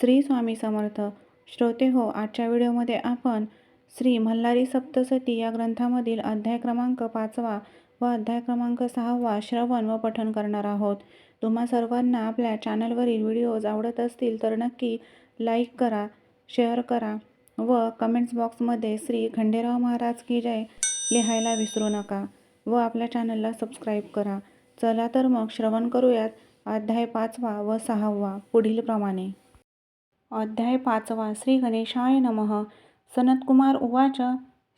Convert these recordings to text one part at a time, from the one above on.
श्री स्वामी समर्थ. श्रोते हो आजच्या व्हिडिओमध्ये आपण श्री मल्हारी सप्तसती या ग्रंथामधील अध्याय क्रमांक पाचवा व अध्याय क्रमांक सहावा श्रवण व पठण करणार आहोत. तुम्हा सर्वांना आपल्या चॅनलवरील व्हिडिओज आवडत असतील तर नक्की लाईक करा शेअर करा व कमेंट्स बॉक्समध्ये श्री खंडेराव महाराज की जय लिहायला विसरू नका व आपल्या चॅनलला सबस्क्राईब करा. चला तर मग श्रवण करूयात अध्याय पाचवा व सहावा पुढीलप्रमाणे. अध्याय पाचवा श्री गणेशाय नमः. सनतकुमार उवाच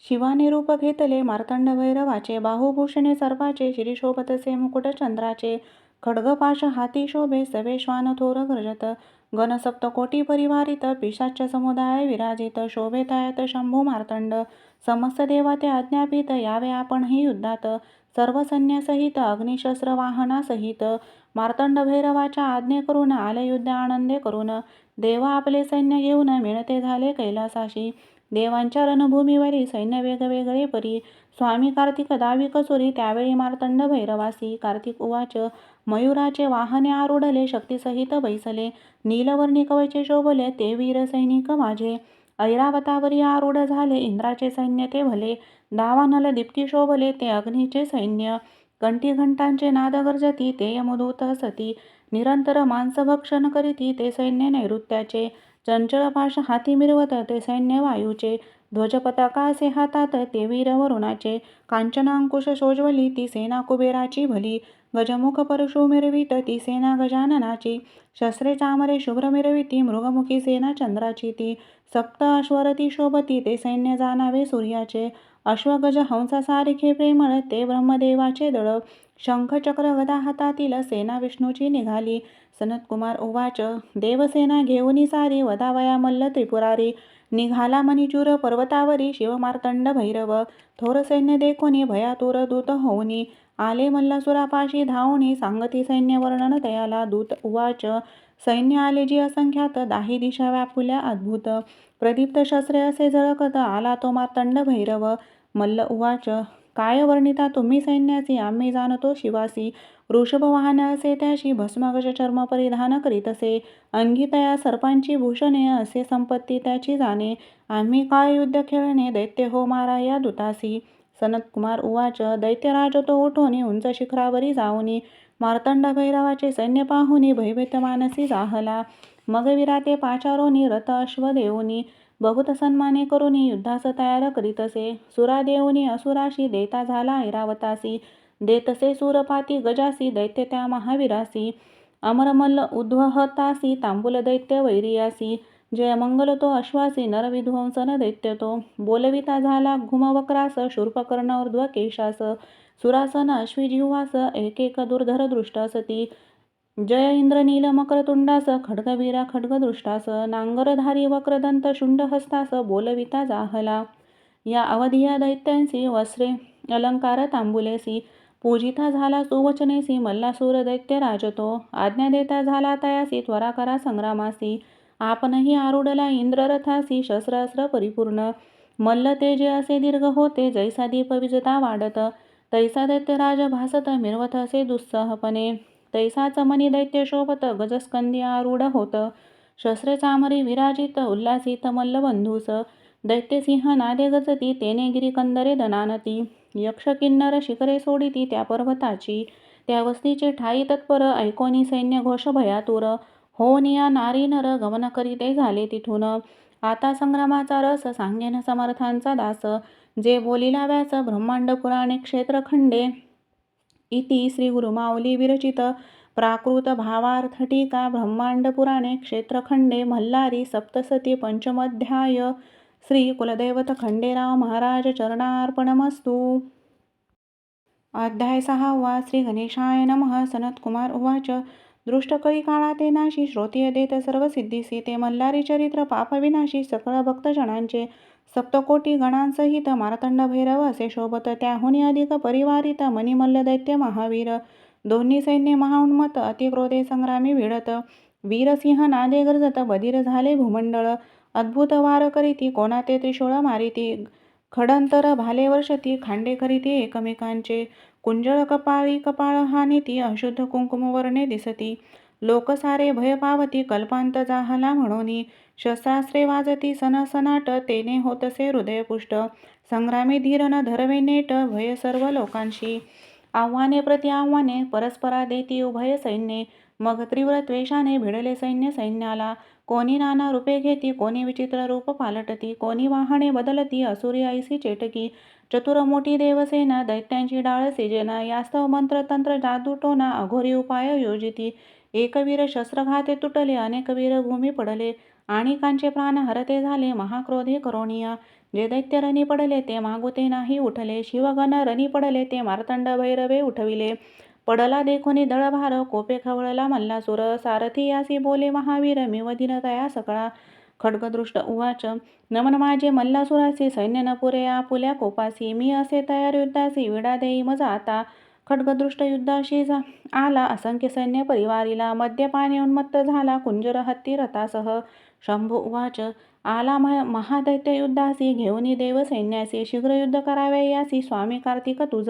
शिवाने रूप घेतले मार्तंड भैरवाचे बाहुभूषणे सर्वाचे श्रीशोभतसे मुकुट चंद्राचे खड्गपाश हाती शोभे सवे श्वान थोर गर्जत गणसप्तकोटी परिवारित पिशाच समुदाय विराजित शोभेतायत शंभू मार्तंड समस्त देवा ते आज्ञापित यावे आपणही युद्धात सर्व सैन्यासहित अग्निशस्त्र वाहनासहित मार्तंड भैरवाच्या आज्ञे करून आले युद्ध आनंदे करून देवा आपले सैन्य घेऊन मिळते झाले कैलासाशी. देवांच्या रणभूमीवरी सैन्य वेगवेगळे परी. स्वामी कार्तिक दावी कसुरी त्यावेळी मार्तंड भैरवासी कार्तिक उवाच मयुराचे वाहने आरूढले शक्तीसहित बैसले. नीलवर्णी कवचे शोभले ते वीर सैनिक माझे. ऐरावतावरी आरूढ झाले इंद्राचे सैन्य ते भले. दावानल दीप्ती शोभले ते अग्नीचे सैन्य. कंठी घंटांचे नाद गर्जती ते यमदूत सती. निरंतर मांसभक्षण करीती ते सैन्य नैऋत्याचे. चंचळ पाश हाती मिरवत ते सैन्य वायूचे. ध्वज पताकासे हातात ते वीर वरुणाचे कांचनांकुश शोजवली ती सेना कुबेराची भली. गजमुख परशु मिरवित ती सेना गजाननाची शस्त्रे चामरे शुभ्र मिरविती मृगमुखी सेना चंद्राची ती सप्त अश्वरती शोभती ते सैन्य जाणावे सूर्याचे अश्वगज हंसासारिखे प्रेमळ ते ब्रह्मदेवाचे दळ शंखचक्र गदा हातातील सेना विष्णूची निघाली सनतकुमार उवाच देवसेना घेऊनी सारी वदावया मल्ल त्रिपुरारी निघाला मणिचूर पर्वतावरी शिवमार्तंड भैरव थोर सैन्य देखोनी भयातुर दूत होऊनी आले मल्लासुरापाशी धावणी सांगती सैन्य वर्णन तयाला दूत उवाच. सैन्य आले जी असंख्यात दाही दिशा व्यापुल्या अद्भुत. प्रदीप्त शस्त्रे असे झळकत आला तो मार्तंड भैरव. मल्ल उवाच काय वर्णिता तुम्ही सैन्याची आम्ही जाणतो शिवासी. वृषभ वाहन असे त्याशी भस्मगज चर्म परिधान करीत असे अंगितया सर्पांची भूषणे असे संपत्ती त्याची जाणे. आम्ही काय युद्ध खेळणे दैत्य हो मारा या दुतासी. सनतकुमार उवाच दैत्यराज तो उठोनी उंच शिखरावरी जाऊनी मार्तंड भैरवाचे सैन्य पाहुनी भयभीत मानसी जाहला. मग विराते पाचारोनी रथ अश्व देऊनी बहुत सन्माने करुनी युद्धास तयार करीतसे. सुरा देऊनी असुराशी देता झाला ऐरावतासी. देतसे सूरपाती गजासी दैत्य त्या महावीरासी. अमरमल्ल उद्वहतासी तांबूल दैत्य वैरियासी. जय मंगल तो अश्वासी नरविध्वंसन दैत्यतो. बोलविता झाला घुमवक्रास शूर्पकर्ण सुरासन अश्विजिह्वास एकेक दुर्धर दुर्धर दृष्टासती जय इंद्र नील मकरतुंडास खड्गवीरा खड्गदृष्टास. नांगरधारी वक्रदंत शुंडहस्तास बोलविता जाहला. या अवधिया दैत्यांसी वस्त्रे अलंकार तांबुलेसी. पूजिता झाला सुवचनेसी मल्लासूर दैत्य राजतो आज्ञा देता झाला तयासी त्वरा करा संग्रामासी. आपणही आरूढला इंद्ररथासी शस्त्रास्त्र परिपूर्ण. मल्ल ते जे असे दीर्घ होते जैसा दीप विजता वाढत. तैसा दैत्यराज भासत मिरवत असे दुस्सहपणे. तैसा चमनी दैत्य शोभत गजस्कंदी आरूढ होत. शस्त्रे चामरी विराजित उल्लासित मल्लबंधूस दैत्यसिंह नादे गजती तेने गिरिकंदरे दनानती. यक्ष किन्नर शिखरे सोडिती त्या पर्वताची. त्या वस्तीचे ठाई तत्पर ऐकोनी सैन्य घोष भयातुर. होनिया नारी नर गमन करीते झाले तिथून. आता संग्रामाचा रस सांगेन समर्थांचा दास. जे बोलिला व्यास ब्रह्मांड पुराणे क्षेत्रखंडे. इति श्री गुरुमाऊली विरचित. प्राकृत भावार्थ टीका ब्रह्मांड पुराणे क्षेत्रखंडे. मल्हारी सप्तसती पंचमध्याय. श्री कुलदैवत खंडेराव महाराज चरणार्पणमस्तू. अध्याय सहावा. श्री गणेशाय नमः. सनतकुमार उवाच. दृष्टकळी काळा ते नाशी श्रोतीय देत सर्व सिद्धीसी ते मल्हारी चरित्र पापविनाशी सकळ भक्तजनांचे सप्तकोटी गणांसहित मारतंड भैरव असे शोभत त्याहून अधिक परिवारित मणिमल्ल दैत्य महावीर. दोन्ही सैन्य महाउन्मत अतिक्रोधे संग्रामी भिडत. वीरसिंह नादे गर्जत बधीर झाले भूमंडळ. अद्भुत वार करीती कोणा ते त्रिशूळ मारिती. खडंतर भाले वर्षती खांडे करीती एकमेकांचे. कुंजळ कपाळी कपाळ हानिती अशुद्ध कुंकुमवर्णे दिसती. लोक सारे भय पावती कल्पांत जाहला म्हणूनी शस्त्रास्त्रे वाजती सनसनाट तेने होतसे हृदयपुष्ट. संग्रामी धीरन धरवे नेट भय सर्व लोकांशी. आव्हाने प्रति आव्हाने परस्परा देती उभय सैन्ये. मग तीव्र त्वेषाने भिडले सैन्य सैन्याला. कोणी नाना रूपे घेती कोणी विचित्र रूप पालटती कोणी वाहने बदलती असुरी ऐसी चेटकी. चतुर मोठी देवसेना दैत्यांची डाळ सिजेना यास्तव मंत्र तंत्र जादू टोना अघोरी उपाय योजिती. एकवीर शस्त्रघाते तुटले अनेक वीर भूमी पडले. आणि कांचे प्राण हरते झाले महाक्रोधे करोनिया जे दैत्य रणी पडले ते मागुते नाही उठले. शिवगण रणी पडले ते मार्तंड भैरवे उठविले. पडला देखोनी दळभार कोपे खवळला मल्लासुर सारथी यासी बोले महावीर मी वदिन तया सकळा. खड्गदृष्ट उवाच नमन माझे मल्लासुरासी सैन्य न पुरे आपुल्या कोपासी मी असे तयार युद्धासी विडा देई मज आता खड्गदृष्ट युद्धाशी जा आला असंख्य सैन्य परिवारीला मद्यपाने उन्मत्त झाला कुंजर हत्ती रथासह. शंभू उवाच आला म महादैत्य युद्धासी घेऊनी देव सैन्यासी शीघ्र युद्ध करावे यासी स्वामी कार्तिक तुझ.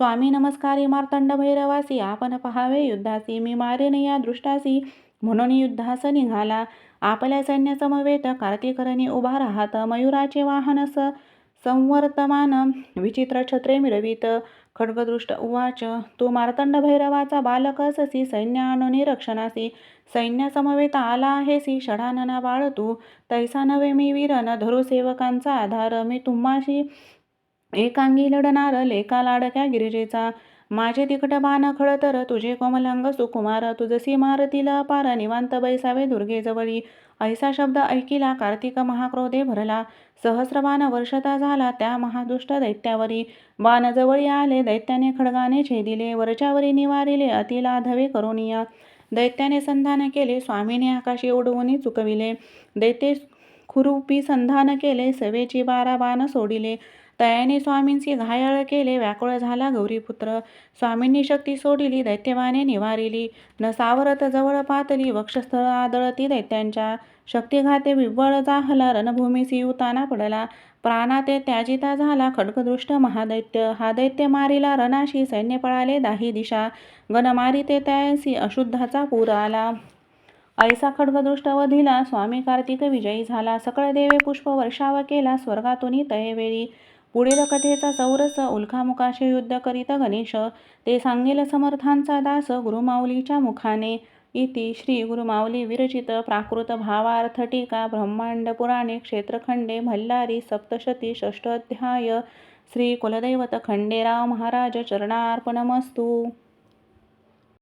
स्वामी नमस्कारी मार्तंड भैरवासी आपण पहावे युद्धासी मी मारेन या दृष्टासी म्हणून युद्धास निघाला. आपल्या सैन्यासमवेत कार्तिकरणी उभा राहत मयुराचे वाहन स संवर्तमान विचित्र छत्रे मिरवीत. खड्गदृष्ट उवाच तू मार्तंड भैरवाचा बालक अससी सैन्य आणून रक्षणासी सैन्यासमवेत आला आहेसी षडानना बाळ तू तैसा नवे मी वीर न धरू सेवकांचा आधार मी तुम्हाशी एकांगी लढणार लेका लाडक्या गिरिजेचा. माझे तिकट बाण खळतर तुझे कोमलांग सुकुमार. तुझसी मारतील पार निवांत बैसावे दुर्गेजवळी ऐसा शब्द ऐकिला कार्तिक महाक्रोधे भरला. सहस्र बाण वर्षता झाला त्या महादुष्ट दैत्यावरी. बाण जवळी आले दैत्याने खडगाने छेदिले. वरच्यावरी निवारिले अतिलाधवे करोनिया दैत्याने संधान केले स्वामीने आकाशी उडवून चुकविले. दैत्ये खुरुपी संधान केले सवेची बारा बाण सोडिले. तयाने स्वामींसी घायाळ केले व्याकुळ झाला गौरीपुत्र स्वामींनी शक्ती सोडिली दैत्यवाने निवारिली. न सावरत जवळ पातली वक्षस्थळ आदळती दैत्यांच्या शक्तिघाते विव्वळ जाहला रणभूमीसी उताना पडला. प्राणाते त्याजिता झाला खडकदृष्ट महादैत्य. हा दैत्य मारिला रणाशी सैन्य पळाले दाही दिशा. गणमारी ते त्यासी अशुद्धाचा पूर आला. ऐसा खड्गदृष्ट वधिला स्वामी कार्तिक विजयी झाला. सकळ देवे पुष्प वर्षाव केला स्वर्गातून तयवेळी पुढील कथेचा चौरस उल्खामुखाशी युद्ध करीत गणेश ते सांगेल समर्थांचा दास गुरुमाऊलीच्या मुखाने. इति श्री गुरुमाऊली विरचित प्राकृत भावार्थ टीका ब्रह्मांड पुराणे क्षेत्रखंडे भल्लारी सप्तशती षष्ठाध्याय श्री कुलदैवत खंडेराव महाराज चरणार्पणमस्तू.